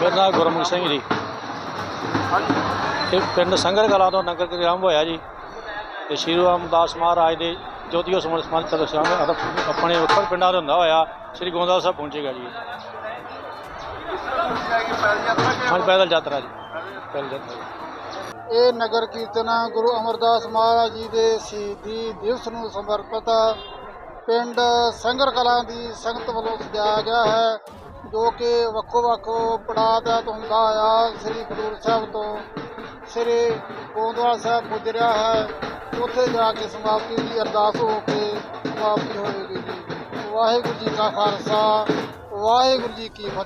ਸਿੰਘ ਜੀ। ਇਹ ਪਿੰਡ ਸੰਗਰ ਕਲਾਂ ਤੋਂ ਨਗਰ ਕਿਰਿਆਮ ਹੋਇਆ ਜੀ। ਤੇ ਸ਼੍ਰੀ ਰਾਮਦਾਸ ਮਹਾਰਾਜ ਦੇ ਜੋਤੀਓ ਸਮਰ ਸਮਾਨ ਚਲ ਆਪਣੇ ਉੱਪਰ ਪਿੰਡਾਂ ਦੇ ਹੁੰਦਾ ਹੋਇਆ। ਸ਼੍ਰੀ ਗੋਂਦਵਾਲ ਸਾਹਿਬ ਪਹੁੰਚੇਗਾ ਜੀ। ਹਾਂ ਪੈਦਲ ਯਾਤਰਾ ਜੀ। ਪੈਦਲ ਯਾਤਰਾ ਜੀ। ਇਹ ਨਗਰ ਕੀਰਤਨ ਗੁਰੂ ਅਮਰਦਾਸ ਮਹਾਰਾਜ ਜੀ ਦੇ ਸ਼ਹੀਦੀ ਦਿਵਸ ਨੂੰ ਸਮਰਪਿਤ ਪਿੰਡ ਸੰਗਰ ਕਲਾਂ ਦੀ ਸੰਗਤ ਵੱਲੋਂ ਸਜਾਇਆ ਗਿਆ ਹੈ। ਜੋ ਕਿ ਵੱਖੋ ਵੱਖ ਪੜਾਅ ਤਹਿਤ ਹੁੰਦਾ ਆ, ਸ੍ਰੀ ਖਡੂਰ ਸਾਹਿਬ ਤੋਂ ਸ੍ਰੀ ਗੋਂਦਵਾਲ ਸਾਹਿਬ ਗੁਜ਼ਰਿਆ ਹੈ, ਉੱਥੇ ਜਾ ਕੇ ਸਮਾਪਤੀ ਦੀ ਅਰਦਾਸ ਹੋ ਕੇ ਸਮਾਪਤੀ ਹੋਵੇਗੀ ਜੀ। ਵਾਹਿਗੁਰੂ ਜੀ ਕਾ ਖਾਲਸਾ, ਵਾਹਿਗੁਰੂ ਜੀ ਕੀ ਫਤਿਹ।